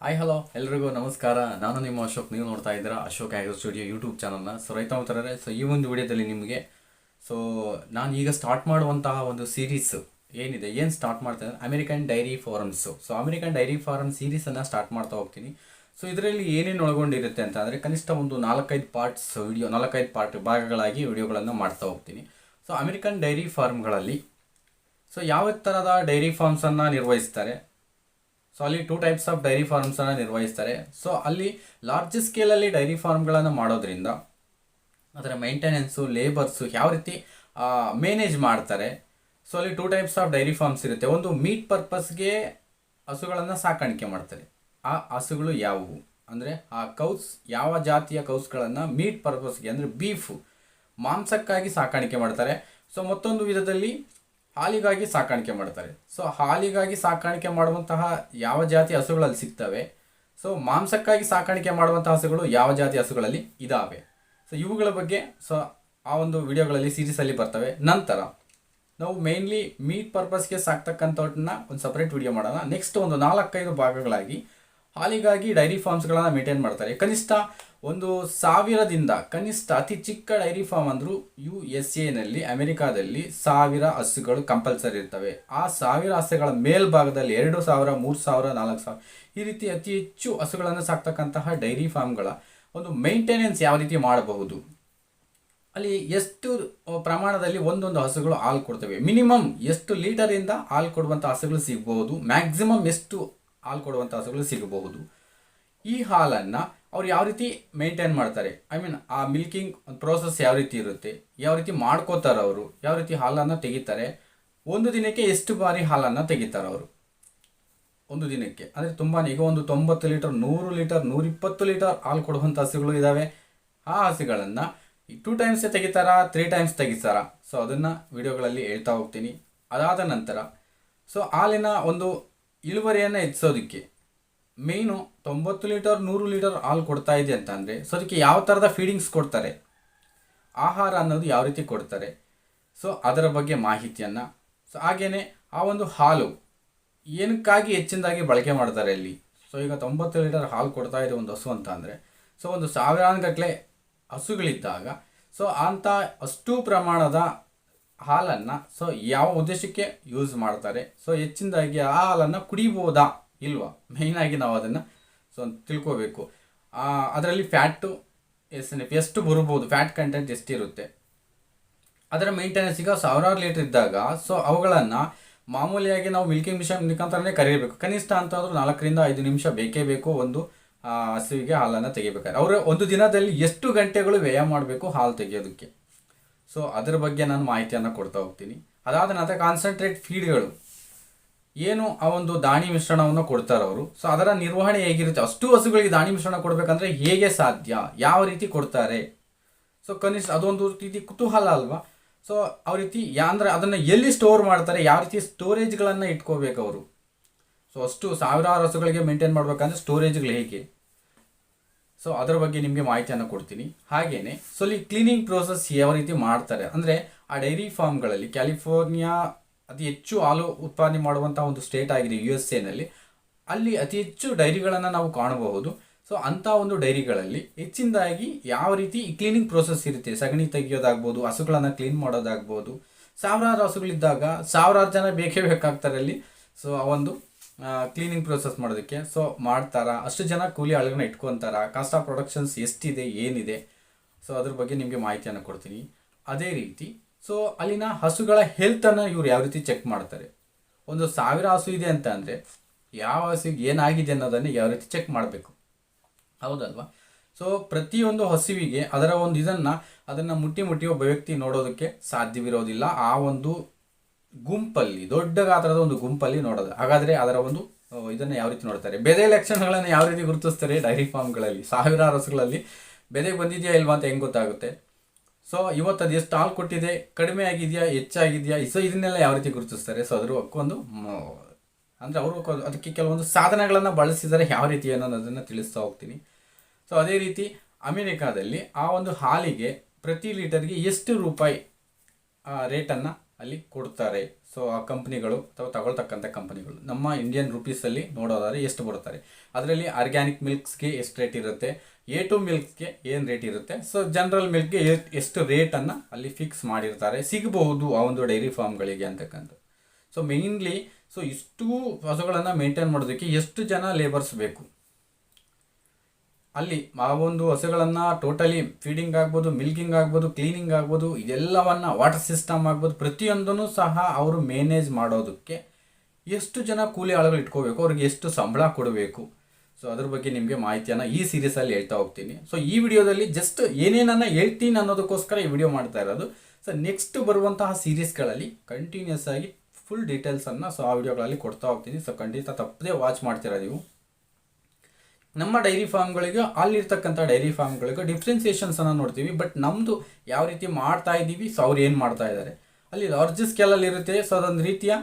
Hi hello ಎಲ್ರಿಗೂ ನಮಸ್ಕಾರ. ನಾನು ನಿಮ್ಮ ಅಶೋಕ್. ನೀವು ನೋಡ್ತಾ ಇದ್ದೀರಾ ಅಶೋಕ್ ಆಗ್ರೋ ಸ್ಟುಡಿಯೋ ಯೂಟ್ಯೂಬ್ ಚಾನಲ್ನ ಸೊ ರೈತ ಹೋಗ್ತಾರೆ ಸೊ ಈ ಒಂದು ವಿಡಿಯೋದಲ್ಲಿ ನಿಮಗೆ ಸೊ ನಾನು ಈಗ ಸ್ಟಾರ್ಟ್ ಮಾಡುವಂತಹ ಒಂದು ಸೀರೀಸ್ ಏನಿದೆ, ಏನು ಸ್ಟಾರ್ಟ್ ಮಾಡ್ತೇನೆ American dairy farms so American dairy farm ಸೀರೀಸನ್ನು start ಮಾಡ್ತಾ ಹೋಗ್ತೀನಿ. ಸೊ ಇದರಲ್ಲಿ ಏನೇನು ಒಳಗೊಂಡಿರುತ್ತೆ ಅಂತ ಅಂದರೆ, ಕನಿಷ್ಠ ಒಂದು ನಾಲ್ಕೈದು ಪಾರ್ಟ್ಸ್ ವಿಡಿಯೋ ನಾಲ್ಕೈದು ಪಾರ್ಟ್ ಭಾಗಗಳಾಗಿ ವಿಡಿಯೋಗಳನ್ನು ಮಾಡ್ತಾ ಹೋಗ್ತೀನಿ. ಸೊ ಅಮೆರಿಕನ್ ಡೈರಿ ಫಾರ್ಮ್ಗಳಲ್ಲಿ ಸೊ ಯಾವ ಥರದ ಡೈರಿ ಫಾರ್ಮ್ಸನ್ನು ನಿರ್ವಹಿಸ್ತಾರೆ? ಸೊ ಅಲ್ಲಿ ಟೂ ಟೈಪ್ಸ್ ಆಫ್ ಡೈರಿ ಫಾರ್ಮ್ಸನ್ನು ನಿರ್ವಹಿಸ್ತಾರೆ. ಸೊ ಅಲ್ಲಿ ಲಾರ್ಜ್ ಸ್ಕೇಲಲ್ಲಿ ಡೈರಿ ಫಾರ್ಮ್ಗಳನ್ನು ಮಾಡೋದ್ರಿಂದ ಅದರ ಮೇಂಟೆನೆನ್ಸು ಲೇಬರ್ಸು ಯಾವ ರೀತಿ ಮೇನೇಜ್ ಮಾಡ್ತಾರೆ. ಸೊ ಅಲ್ಲಿ two types of dairy farms ಇರುತ್ತೆ. ಒಂದು ಮೀಟ್ ಪರ್ಪಸ್ಗೆ ಹಸುಗಳನ್ನು ಸಾಕಾಣಿಕೆ ಮಾಡ್ತಾರೆ ಆ ಹಸುಗಳು ಯಾವುವು? ಅಂದರೆ ಆ ಕೌಸ್, ಯಾವ ಜಾತಿಯ ಕೌಸ್ಗಳನ್ನು ಮೀಟ್ ಪರ್ಪಸ್ಗೆ ಅಂದರೆ ಬೀಫು ಮಾಂಸಕ್ಕಾಗಿ ಸಾಕಾಣಿಕೆ ಮಾಡ್ತಾರೆ. ಸೊ ಮತ್ತೊಂದು ವಿಧದಲ್ಲಿ ಹಾಲಿಗಾಗಿ ಸಾಕಾಣಿಕೆ ಮಾಡ್ತಾರೆ. ಸೊ ಹಾಲಿಗಾಗಿ ಸಾಕಾಣಿಕೆ ಮಾಡುವಂತಹ ಯಾವ ಜಾತಿ ಹಸುಗಳಲ್ಲಿ ಸಿಗ್ತವೆ? ಸೊ ಮಾಂಸಕ್ಕಾಗಿ ಸಾಕಾಣಿಕೆ ಮಾಡುವಂತಹ ಹಸುಗಳು ಯಾವ ಜಾತಿ ಹಸುಗಳಲ್ಲಿ ಇದಾವೆ? ಸೊ ಇವುಗಳ ಬಗ್ಗೆ ಸೊ, ಆ ಒಂದು ವಿಡಿಯೋಗಳಲ್ಲಿ ಸೀರೀಸಲ್ಲಿ ಬರ್ತವೆ. ನಂತರ ನಾವು ಮೇನ್ಲಿ ಮೀಟ್ ಪರ್ಪಸ್ಗೆ ಸಾಕ್ತಕ್ಕಂಥವ್ರನ್ನ ಒಂದು ಸಪ್ರೇಟ್ ವಿಡಿಯೋ ಮಾಡೋಣ. ನೆಕ್ಸ್ಟ್ ಒಂದು ನಾಲ್ಕೈದು ಭಾಗಗಳಾಗಿ ಹಾಲಿಗಾಗಿ ಡೈರಿ ಫಾರ್ಮ್ಸ್ಗಳನ್ನು ಮೇಂಟೈನ್ ಮಾಡ್ತಾರೆ. ಕನಿಷ್ಠ ಒಂದು ಸಾವಿರದಿಂದ ಕನಿಷ್ಠ ಅತಿ ಚಿಕ್ಕ ಡೈರಿ ಫಾರ್ಮ್ ಅಂದರೂ ಯು ಎಸ್ ಎನಲ್ಲಿ ಅಮೆರಿಕಾದಲ್ಲಿ ಸಾವಿರ ಹಸುಗಳು ಕಂಪಲ್ಸರಿ ಇರ್ತವೆ. ಆ ಸಾವಿರ ಹಸುಗಳ ಮೇಲ್ಭಾಗದಲ್ಲಿ ಎರಡು ಸಾವಿರ, ಮೂರು ಸಾವಿರ, ನಾಲ್ಕು ಸಾವಿರ ಈ ರೀತಿ ಅತಿ ಹೆಚ್ಚು ಹಸುಗಳನ್ನು ಸಾಕ್ತಕ್ಕಂತಹ ಡೈರಿ ಫಾರ್ಮ್ಗಳ ಒಂದು ಮೈಂಟೆನೆನ್ಸ್ ಯಾವ ರೀತಿ ಮಾಡಬಹುದು? ಅಲ್ಲಿ ಎಷ್ಟು ಪ್ರಮಾಣದಲ್ಲಿ ಒಂದೊಂದು ಹಸುಗಳು ಹಾಲು ಕೊಡ್ತವೆ? ಮಿನಿಮಮ್ ಎಷ್ಟು ಲೀಟರಿಂದ ಹಾಲು ಕೊಡುವಂಥ ಹಸುಗಳು ಸಿಗಬಹುದು ಮ್ಯಾಕ್ಸಿಮಮ್ ಎಷ್ಟು ಹಾಲು ಕೊಡುವಂಥ ಹಸುಗಳು ಸಿಗಬಹುದು. ಈ ಹಾಲನ್ನು ಅವ್ರು ಯಾವ ರೀತಿ ಮೇಂಟೈನ್ ಮಾಡ್ತಾರೆ? ಐ ಮೀನ್ ಆ ಮಿಲ್ಕಿಂಗ್ ಪ್ರೋಸೆಸ್ ಯಾವ ರೀತಿ ಇರುತ್ತೆ? ಯಾವ ರೀತಿ ಮಾಡ್ಕೋತಾರೆ ಅವರು? ಯಾವ ರೀತಿ ಹಾಲನ್ನು ತೆಗಿತಾರೆ? ಒಂದು ದಿನಕ್ಕೆ ಎಷ್ಟು ಬಾರಿ ಹಾಲನ್ನು ತೆಗಿತಾರೆ ಅವರು? ಒಂದು ದಿನಕ್ಕೆ. ಅಂದರೆ ತುಂಬಾ ಈಗ ಒಂದು ತೊಂಬತ್ತು ಲೀಟರ್, ನೂರು ಲೀಟರ್, ನೂರಿಪ್ಪತ್ತು ಲೀಟರ್ ಹಾಲು ಕೊಡುವಂಥ ಹಸುಗಳು ಇದ್ದಾವೆ ಆ ಹಸುಗಳನ್ನು ಟೂ ಟೈಮ್ಸ್ ತೆಗಿತಾರಾ ತ್ರೀ ಟೈಮ್ಸ್ ತೆಗಿತಾರಾ? ಸೊ ಅದನ್ನು ವಿಡಿಯೋಗಳಲ್ಲಿ ಹೇಳ್ತಾ ಹೋಗ್ತೀನಿ. ಅದಾದ ನಂತರ ಸೊ ಹಾಲಿನ ಒಂದು ಇಳುವರಿಯನ್ನು ಹೆಚ್ಚಿಸೋದಕ್ಕೆ. ಮೇಯ್ನು ತೊಂಬತ್ತು ಲೀಟರ್, ನೂರು ಲೀಟರ್ ಹಾಲು ಕೊಡ್ತಾ ಇದೆ ಅಂತ ಸೊ ಅದಕ್ಕೆ ಯಾವ ಥರದ ಫೀಡಿಂಗ್ಸ್ ಕೊಡ್ತಾರೆ? ಆಹಾರ ಅನ್ನೋದು ಯಾವ ರೀತಿ ಕೊಡ್ತಾರೆ? ಸೊ ಅದರ ಬಗ್ಗೆ ಮಾಹಿತಿಯನ್ನು. ಸೊ ಹಾಗೆಯೇ ಆ ಒಂದು ಹಾಲು ಏನಕ್ಕಾಗಿ ಹೆಚ್ಚಿನದಾಗಿ ಬಳಕೆ ಮಾಡ್ತಾರೆ ಇಲ್ಲಿ ಸೊ ಈಗ ತೊಂಬತ್ತು ಲೀಟರ್ ಹಾಲು ಕೊಡ್ತಾ ಇದೆ ಒಂದು ಹಸು ಅಂತ ಅಂದರೆ ಸೊ ಒಂದು ಸಾವಿರಾನುಗಟ್ಟಲೆ ಹಸುಗಳಿದ್ದಾಗ ಸೊ ಅಂಥ ಅಷ್ಟು ಪ್ರಮಾಣದ ಹಾಲನ್ನು ಸೊ ಯಾವ ಉದ್ದೇಶಕ್ಕೆ ಯೂಸ್ ಮಾಡ್ತಾರೆ? ಸೊ ಹೆಚ್ಚಿನದಾಗಿ ಆ ಹಾಲನ್ನು ಕುಡಿಬೋದಾ? ಇಲ್ವಾ? ಮೇಯ್ನಾಗಿ ನಾವು ಅದನ್ನು ಸೊ ತಿಳ್ಕೋಬೇಕು. ಅದರಲ್ಲಿ ಫ್ಯಾಟು ಎಸ್ ಎಷ್ಟು ಬರ್ಬೋದು ಫ್ಯಾಟ್ ಕಂಟೆಂಟ್ ಎಷ್ಟಿರುತ್ತೆ? ಅದರ ಮೇಂಟೆನೆನ್ಸ್ ಈಗ ಸಾವಿರಾರು ಲೀಟರ್ ಇದ್ದಾಗ ಸೊ ಅವುಗಳನ್ನು ಮಾಮೂಲಿಯಾಗಿ ನಾವು ಮಿಲ್ಕಿಂಗ್ ಮಿಷನ್ ಮುಖಾಂತರನೇ ಕರೀಬೇಕು ಕನಿಷ್ಠ ಅಂತಾದರೂ ನಾಲ್ಕರಿಂದ ಐದು ನಿಮಿಷ ಬೇಕೇ ಬೇಕು ಒಂದು ಹಸುವಿಗೆ ಹಾಲನ್ನು ತೆಗಿಬೇಕಾದ್ರೆ. ಅವರು ಒಂದು ದಿನದಲ್ಲಿ ಎಷ್ಟು ಗಂಟೆಗಳು ವ್ಯಯ ಮಾಡಬೇಕು ಹಾಲು ತೆಗೆಯೋದಕ್ಕೆ? ಸೊ ಅದರ ಬಗ್ಗೆ ನಾನು ಮಾಹಿತಿಯನ್ನು ಕೊಡ್ತಾ ಹೋಗ್ತೀನಿ. ಅದಾದ ನಂತರ ಕಾನ್ಸಂಟ್ರೇಟ್ ಫೀಡ್ಗಳು ಏನು ಆ ಒಂದು ದಾಣಿ ಮಿಶ್ರಣವನ್ನು ಕೊಡ್ತಾರೆ ಅವರು. ಸೊ ಅದರ ನಿರ್ವಹಣೆ ಹೇಗಿರುತ್ತೆ? ಅಷ್ಟು ಹಸುಗಳಿಗೆ ದಾಣಿ ಮಿಶ್ರಣ ಕೊಡಬೇಕಂದ್ರೆ ಹೇಗೆ ಸಾಧ್ಯ? ಯಾವ ರೀತಿ ಕೊಡ್ತಾರೆ? ಸೊ ಕನಿಷ್ಠ ಅದೊಂದು ರೀತಿ ಕುತೂಹಲ ಅಲ್ವಾ? ಸೊ ಆ ರೀತಿ ಯಾ ಅಂದರೆ ಅದನ್ನು ಎಲ್ಲಿ ಸ್ಟೋರ್ ಮಾಡ್ತಾರೆ? ಯಾವ ರೀತಿ ಸ್ಟೋರೇಜ್ಗಳನ್ನು ಇಟ್ಕೋಬೇಕು ಅವರು? ಸೊ ಅಷ್ಟು ಸಾವಿರಾರು ಹಸುಗಳಿಗೆ ಮೇಂಟೈನ್ ಮಾಡಬೇಕಂದ್ರೆ ಸ್ಟೋರೇಜ್ಗಳು ಹೇಗೆ? ಸೊ ಅದರ ಬಗ್ಗೆ ನಿಮಗೆ ಮಾಹಿತಿಯನ್ನು ಕೊಡ್ತೀನಿ. ಹಾಗೇನೆ ಸೊ ಇಲ್ಲಿ ಕ್ಲೀನಿಂಗ್ ಪ್ರೋಸೆಸ್ ಯಾವ ರೀತಿ ಮಾಡ್ತಾರೆ? ಅಂದರೆ, ಆ ಡೈರಿ ಫಾರ್ಮ್ಗಳಲ್ಲಿ ಕ್ಯಾಲಿಫೋರ್ನಿಯಾ ಅತಿ ಹೆಚ್ಚು ಹಾಲು ಉತ್ಪಾದನೆ ಮಾಡುವಂಥ ಒಂದು ಸ್ಟೇಟ್ ಆಗಿದೆ ಯು ಎಸ್ ಎನಲ್ಲಿ ಅಲ್ಲಿ ಅತಿ ಹೆಚ್ಚು ಡೈರಿಗಳನ್ನು ನಾವು ಕಾಣಬಹುದು. ಸೊ ಅಂಥ ಒಂದು ಡೈರಿಗಳಲ್ಲಿ ಹೆಚ್ಚಿನದಾಗಿ ಯಾವ ರೀತಿ ಕ್ಲೀನಿಂಗ್ ಪ್ರೋಸೆಸ್ ಇರುತ್ತೆ? ಸಗಣಿ ತೆಗೆಯೋದಾಗ್ಬೋದು, ಹಸುಗಳನ್ನು ಕ್ಲೀನ್ ಮಾಡೋದಾಗ್ಬೋದು, ಸಾವಿರಾರು ಹಸುಗಳಿದ್ದಾಗ ಸಾವಿರಾರು ಜನ ಬೇಕೇ ಬೇಕಾಗ್ತಾರೆ ಅಲ್ಲಿ. ಸೊ ಆ ಒಂದು ಕ್ಲೀನಿಂಗ್ ಪ್ರೋಸೆಸ್ ಮಾಡೋದಕ್ಕೆ. ಸೊ ಮಾಡ್ತಾರಾ? ಅಷ್ಟು ಜನ ಕೂಲಿ ಆಳುಗಳನ್ನ ಇಟ್ಕೊತಾರ? ಕಾಸ್ಟ್ ಆಫ್ ಪ್ರೊಡಕ್ಷನ್ಸ್ ಎಷ್ಟಿದೆ, ಏನಿದೆ? ಸೊ ಅದ್ರ ಬಗ್ಗೆ ನಿಮಗೆ ಮಾಹಿತಿಯನ್ನು ಕೊಡ್ತೀನಿ. ಅದೇ ರೀತಿ ಸೊ ಅಲ್ಲಿನ ಹಸುಗಳ ಹೆಲ್ತನ್ನು ಇವ್ರು ಯಾವ ರೀತಿ ಚೆಕ್ ಮಾಡ್ತಾರೆ? ಒಂದು ಸಾವಿರ ಹಸು ಇದೆ ಅಂತ ಅಂದರೆ, ಯಾವ ಹಸುಗೆ ಏನಾಗಿದೆ ಅನ್ನೋದನ್ನು ಯಾವ ರೀತಿ ಚೆಕ್ ಮಾಡಬೇಕು? ಹೌದಲ್ವಾ? ಸೊ ಪ್ರತಿಯೊಂದು ಹಸುವಿಗೆ ಅದರ ಒಂದು ಇದನ್ನು, ಅದನ್ನು ಮುಟ್ಟಿ ಮುಟ್ಟಿ ಒಬ್ಬ ವ್ಯಕ್ತಿ ನೋಡೋದಕ್ಕೆ ಸಾಧ್ಯವಿರೋದಿಲ್ಲ. ಆ ಒಂದು ಗುಂಪಲ್ಲಿ, ದೊಡ್ಡ ಗಾತ್ರದ ಒಂದು ಗುಂಪಲ್ಲಿ ನೋಡೋದು. ಹಾಗಾದರೆ ಅದರ ಒಂದು ಇದನ್ನ ಯಾವ ರೀತಿ ನೋಡ್ತಾರೆ? ಬೆದೆ ಲಕ್ಷಣಗಳನ್ನು ಯಾವ ರೀತಿ ಗುರುತಿಸ್ತಾರೆ ಡೈರಿ ಫಾರ್ಮ್ಗಳಲ್ಲಿ, ಸಾವಿರಾರು ಹಸುಗಳಲ್ಲಿ ಬೆದೆ ಬಂದಿದೆಯಾ ಇಲ್ವಾ ಅಂತ ಹೆಂಗೆ ಗೊತ್ತಾಗುತ್ತೆ? ಸೊ ಇವತ್ತು ಅದು ಎಷ್ಟು ಹಾಲು ಕೊಟ್ಟಿದೆ? ಕಡಿಮೆ ಆಗಿದೆಯಾ? ಹೆಚ್ಚಾಗಿದೆಯಾ? ಸೊ ಇದನ್ನೆಲ್ಲ ಯಾವ ರೀತಿ ಗುರುತಿಸ್ತಾರೆ? ಸೊ ಅದ್ರ ಒಂದು ಅಂದರೆ ಅವರು ಅದಕ್ಕೆ ಕೆಲವೊಂದು ಸಾಧನಗಳನ್ನು ಬಳಸಿದರೆ ಯಾವ ರೀತಿ ಅನ್ನೋದನ್ನು ತಿಳಿಸ್ತಾ ಹೋಗ್ತೀನಿ. ಸೊ ಅದೇ ರೀತಿ ಅಮೆರಿಕಾದಲ್ಲಿ ಆ ಒಂದು ಹಾಲಿಗೆ ಪ್ರತಿ ಲೀಟರ್ಗೆ ಎಷ್ಟು ರೂಪಾಯಿ ರೇಟನ್ನು ಅಲ್ಲಿ ಕೊಡ್ತಾರೆ. ಸೊ ಆ ಕಂಪ್ನಿಗಳು ಅಥವಾ ತಗೊಳ್ತಕ್ಕಂಥ ಕಂಪ್ನಿಗಳು, ನಮ್ಮ ಇಂಡಿಯನ್ ರುಪೀಸಲ್ಲಿ ನೋಡೋದಾದ್ರೆ ಎಷ್ಟು ಬರುತ್ತಾರೆ? ಅದರಲ್ಲಿ ಆರ್ಗ್ಯಾನಿಕ್ ಮಿಲ್ಕ್ಸ್ಗೆ ಎಷ್ಟು ರೇಟ್ ಇರುತ್ತೆ? ಎ ಟು ಮಿಲ್ಕ್ಸ್ಗೆ ಏನು ರೇಟ್ ಇರುತ್ತೆ? ಸೊ ಜನರಲ್ ಮಿಲ್ಕ್ಗೆ ಎಷ್ಟು ರೇಟನ್ನು ಅಲ್ಲಿ ಫಿಕ್ಸ್ ಮಾಡಿರ್ತಾರೆ. ಸಿಗಬಹುದು ಆ ಒಂದು ಡೈರಿ ಫಾರ್ಮ್ಗಳಿಗೆ ಅಂತಕ್ಕಂಥ ಸೊ ಮೇಯ್ನ್ಲಿ ಸೊ ಇಷ್ಟು ಹಸುಗಳನ್ನು ಮೇಂಟೈನ್ ಮಾಡೋದಕ್ಕೆ ಎಷ್ಟು ಜನ ಲೇಬರ್ಸ್ ಬೇಕು? ಅಲ್ಲಿ ಆ ಒಂದು ಹಸುಗಳನ್ನು ಟೋಟಲಿ ಫೀಡಿಂಗ್ ಆಗ್ಬೋದು ಮಿಲ್ಕಿಂಗ್ ಆಗ್ಬೋದು ಕ್ಲೀನಿಂಗ್ ಆಗ್ಬೋದು, ಇದೆಲ್ಲವನ್ನು ವಾಟರ್ ಸಿಸ್ಟಮ್ ಆಗ್ಬೋದು, ಪ್ರತಿಯೊಂದನ್ನು ಸಹ ಅವರು ಮೇನೇಜ್ ಮಾಡೋದಕ್ಕೆ ಎಷ್ಟು ಜನ ಕೂಲಿ ಆಳುಗಳು ಇಟ್ಕೋಬೇಕು, ಅವ್ರಿಗೆ ಎಷ್ಟು ಸಂಬಳ ಕೊಡಬೇಕು. ಸೊ ಅದ್ರ ಬಗ್ಗೆ ನಿಮಗೆ ಮಾಹಿತಿಯನ್ನು ಈ ಸೀರೀಸಲ್ಲಿ ಹೇಳ್ತಾ ಹೋಗ್ತೀನಿ. ಸೊ ಈ ವಿಡಿಯೋದಲ್ಲಿ ಜಸ್ಟ್ ಏನೇನನ್ನ ಹೇಳ್ತೀನಿ ಅನ್ನೋದಕ್ಕೋಸ್ಕರ ಈ ವಿಡಿಯೋ ಮಾಡ್ತಾ ಇರೋದು. ಸೊ ನೆಕ್ಸ್ಟ್ ಬರುವಂತಹ ಸೀರೀಸ್ಗಳಲ್ಲಿ ಕಂಟಿನ್ಯೂಸ್ ಆಗಿ ಫುಲ್ ಡೀಟೇಲ್ಸನ್ನು ಸೊ ಆ ವಿಡಿಯೋಗಳಲ್ಲಿ ಕೊಡ್ತಾ ಹೋಗ್ತೀನಿ. ಸೊ ಖಂಡಿತ ತಪ್ಪದೇ ವಾಚ್ ಮಾಡ್ತೀರಾ ನೀವು? ನಮ್ಮ ಡೈರಿ ಫಾರ್ಮ್ಗಳಿಗೆ ಅಲ್ಲಿರ್ತಕ್ಕಂಥ ಡೈರಿ ಫಾರ್ಮ್ಗಳಿಗೂ ಡಿಫ್ರೆನ್ಸಿಯೇಷನ್ಸ್ ಅನ್ನು ನೋಡ್ತೀವಿ. ಬಟ್ ನಮ್ಮದು ಯಾವ ರೀತಿ ಮಾಡ್ತಾ ಇದ್ದೀವಿ, ಸೊ ಅವ್ರು ಏನು ಮಾಡ್ತಾ ಇದ್ದಾರೆ. ಅಲ್ಲಿ ಲಾರ್ಜ್ ಸ್ಕೇಲಲ್ಲಿ ಇರುತ್ತೆ. ಸೊ ಅದೊಂದು ರೀತಿಯ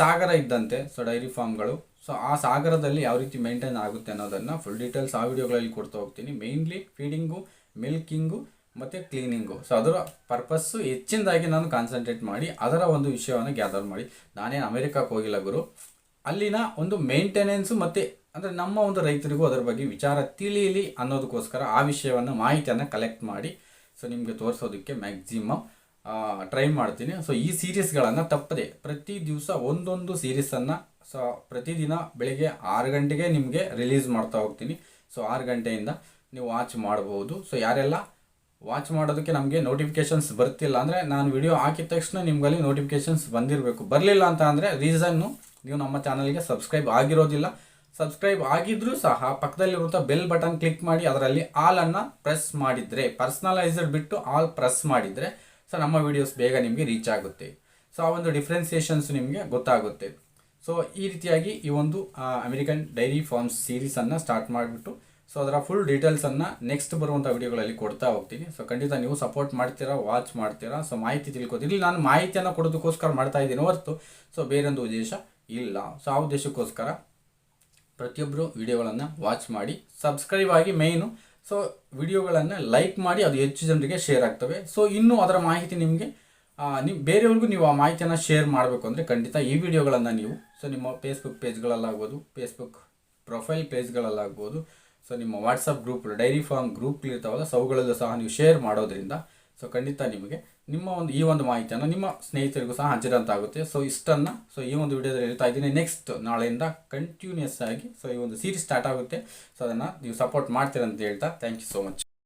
ಸಾಗರ ಇದ್ದಂತೆ. ಸೊ ಡೈರಿ ಫಾರ್ಮ್ಗಳು. ಸೊ ಆ ಸಾಗರದಲ್ಲಿ ಯಾವ ರೀತಿ ಮೇಂಟೈನ್ ಆಗುತ್ತೆ ಅನ್ನೋದನ್ನು ಫುಲ್ ಡೀಟೇಲ್ಸ್ ಆ ವಿಡಿಯೋಗಳಲ್ಲಿ ಕೊಡ್ತಾ ಹೋಗ್ತೀನಿ. ಮೇಯ್ನ್ಲಿ ಫೀಡಿಂಗು ಮಿಲ್ಕಿಂಗು ಮತ್ತು ಕ್ಲೀನಿಂಗು ಸೊ ಅದರ ಪರ್ಪಸ್ಸು ಹೆಚ್ಚಿನದಾಗಿ ನಾನು ಕಾನ್ಸಂಟ್ರೇಟ್ ಮಾಡಿ, ಅದರ ಒಂದು ವಿಷಯವನ್ನು ಗ್ಯಾದರ್ ಮಾಡಿ. ನಾನೇನು ಅಮೆರಿಕಕ್ಕೆ ಹೋಗಿಲ್ಲ ಗುರು. ಅಲ್ಲಿನ ಒಂದು ಮೇಂಟೆನೆನ್ಸು ಮತ್ತು ಅಂದರೆ ನಮ್ಮ ಒಂದು ರೈತರಿಗೂ ಅದರ ಬಗ್ಗೆ ವಿಚಾರ ತಿಳಿಯಲಿ ಅನ್ನೋದಕ್ಕೋಸ್ಕರ ಆ ವಿಷಯವನ್ನು ಮಾಹಿತಿಯನ್ನು ಕಲೆಕ್ಟ್ ಮಾಡಿ. ಸೊ ನಿಮಗೆ ತೋರಿಸೋದಕ್ಕೆ ಮ್ಯಾಕ್ಸಿಮಮ್ ಟ್ರೈ ಮಾಡ್ತೀನಿ. ಸೊ ಈ ಸೀರೀಸ್ಗಳನ್ನು ತಪ್ಪದೆ ಪ್ರತಿ ದಿವಸ ಒಂದೊಂದು ಸೀರೀಸನ್ನು ಸೊ, ಪ್ರತಿದಿನ ಬೆಳಿಗ್ಗೆ ಆರು ಗಂಟೆಗೆ ನಿಮಗೆ ರಿಲೀಸ್ ಮಾಡ್ತಾ ಹೋಗ್ತೀನಿ. ಸೊ ಆರು ಗಂಟೆಯಿಂದ ನೀವು ವಾಚ್ ಮಾಡ್ಬೋದು. ಸೊ ಯಾರೆಲ್ಲ ವಾಚ್ ಮಾಡೋದಕ್ಕೆ ನಮಗೆ ನೋಟಿಫಿಕೇಶನ್ಸ್ ಬರ್ತಿಲ್ಲ ಅಂದರೆ ನಾನು ವಿಡಿಯೋ ಹಾಕಿದ ತಕ್ಷಣ ನಿಮ್ಗಲ್ಲಿ ನೋಟಿಫಿಕೇಶನ್ಸ್ ಬಂದಿರಬೇಕು. ಬರಲಿಲ್ಲ ಅಂತ ಅಂದರೆ ರೀಸನ್ನು ನೀವು ನಮ್ಮ ಚಾನಲ್ಗೆ ಸಬ್ಸ್ಕ್ರೈಬ್ ಆಗಿರೋದಿಲ್ಲ. ಸಬ್ಸ್ಕ್ರೈಬ್ ಆಗಿದ್ರೂ ಸಹ ಪಕ್ಕದಲ್ಲಿರುವಂಥ ಬೆಲ್ ಬಟನ್ ಕ್ಲಿಕ್ ಮಾಡಿ, ಅದರಲ್ಲಿ ಆಲನ್ನು ಪ್ರೆಸ್ ಮಾಡಿದರೆ ಪರ್ಸ್ನಲೈಸ್ಡ್ ಬಿಟ್ಟು ಆಲ್ ಪ್ರೆಸ್ ಮಾಡಿದರೆ ಸೊ ನಮ್ಮ ವಿಡಿಯೋಸ್ ಬೇಗ ನಿಮಗೆ ರೀಚ್ ಆಗುತ್ತೆ. ಸೊ ಆ ಒಂದು ಡಿಫ್ರೆನ್ಸಿಯೇಷನ್ಸ್ ನಿಮಗೆ ಗೊತ್ತಾಗುತ್ತೆ. ಸೊ ಈ ರೀತಿಯಾಗಿ ಈ ಒಂದು ಅಮೆರಿಕನ್ ಡೈರಿ ಫಾರ್ಮ್ಸ್ ಸೀರೀಸನ್ನು ಸ್ಟಾರ್ಟ್ ಮಾಡಿಬಿಟ್ಟು ಸೊ ಅದರ ಫುಲ್ ಡೀಟೇಲ್ಸನ್ನು ನೆಕ್ಸ್ಟ್ ಬರುವಂಥ ವಿಡಿಯೋಗಳಲ್ಲಿ ಕೊಡ್ತಾ ಹೋಗ್ತೀನಿ. ಸೊ ಖಂಡಿತ ನೀವು ಸಪೋರ್ಟ್ ಮಾಡ್ತೀರಾ ವಾಚ್ ಮಾಡ್ತೀರಾ ಸೊ ಮಾಹಿತಿ ತಿಳ್ಕೊತೀರಿ. ಇಲ್ಲಿ ನಾನು ಮಾಹಿತಿಯನ್ನು ಕೊಡೋದಕ್ಕೋಸ್ಕರ ಮಾಡ್ತಾ ಇದ್ದೀನಿ ಹೊರತು ಸೊ ಬೇರೊಂದು ಉದ್ದೇಶ ಇಲ್ಲ. ಸೊ ಆ ಉದ್ದೇಶಕ್ಕೋಸ್ಕರ ಪ್ರತಿಯೊಬ್ಬರು ವಿಡಿಯೋಗಳನ್ನು ವಾಚ್ ಮಾಡಿ ಸಬ್ಸ್ಕ್ರೈಬ್ ಆಗಿ ಮೇಯ್ನು ಸೊ ವಿಡಿಯೋಗಳನ್ನು ಲೈಕ್ ಮಾಡಿ, ಅದು ಹೆಚ್ಚು ಜನರಿಗೆ ಶೇರ್ ಆಗ್ತವೆ. ಸೊ ಇನ್ನೂ ಅದರ ಮಾಹಿತಿ ನಿಮಗೆ ನೀವು ಬೇರೆಯವ್ರಿಗೂ ನೀವು ಆ ಮಾಹಿತಿಯನ್ನು ಶೇರ್ ಮಾಡಬೇಕು ಅಂದರೆ ಖಂಡಿತ ಈ ವಿಡಿಯೋಗಳನ್ನು ನೀವು ಸೊ ನಿಮ್ಮ ಫೇಸ್ಬುಕ್ ಪೇಜ್ಗಳಲ್ಲಾಗ್ಬೋದು ಫೇಸ್ಬುಕ್ ಪ್ರೊಫೈಲ್ ಪೇಜ್ಗಳಲ್ಲಾಗ್ಬೋದು ಸೊ ನಿಮ್ಮ ವಾಟ್ಸಪ್ ಗ್ರೂಪ್ ಡೈರಿ ಫಾರ್ಮ್ ಗ್ರೂಪ್ಗಳಿರ್ತಾವಲ್ಲ ಸೊ ಅವುಗಳಲ್ಲೂ ಸಹ ನೀವು ಶೇರ್ ಮಾಡೋದ್ರಿಂದ ಸೊ ಖಂಡಿತ ನಿಮಗೆ ನಿಮ್ಮ ಒಂದು ಈ ಒಂದು ಮಾಹಿತಿಯನ್ನು ನಿಮ್ಮ ಸ್ನೇಹಿತರಿಗೂ ಸಹ ಹಂಚಿದಂತಾಗುತ್ತೆ. ಸೊ ಇಷ್ಟನ್ನು ಸೊ ಈ ಒಂದು ವಿಡಿಯೋದಲ್ಲಿ ಹೇಳ್ತಾ ಇದ್ದೀನಿ. ನೆಕ್ಸ್ಟ್ ನಾಳೆಯಿಂದ ಕಂಟಿನ್ಯೂಸ್ ಆಗಿ ಸೊ ಈ ಒಂದು ಸೀರೀಸ್ ಸ್ಟಾರ್ಟ್ ಆಗುತ್ತೆ. ಸೊ ಅದನ್ನು ನೀವು ಸಪೋರ್ಟ್ ಮಾಡ್ತೀರಂತ ಹೇಳ್ತಾ ಥ್ಯಾಂಕ್ ಯು ಸೋ ಮಚ್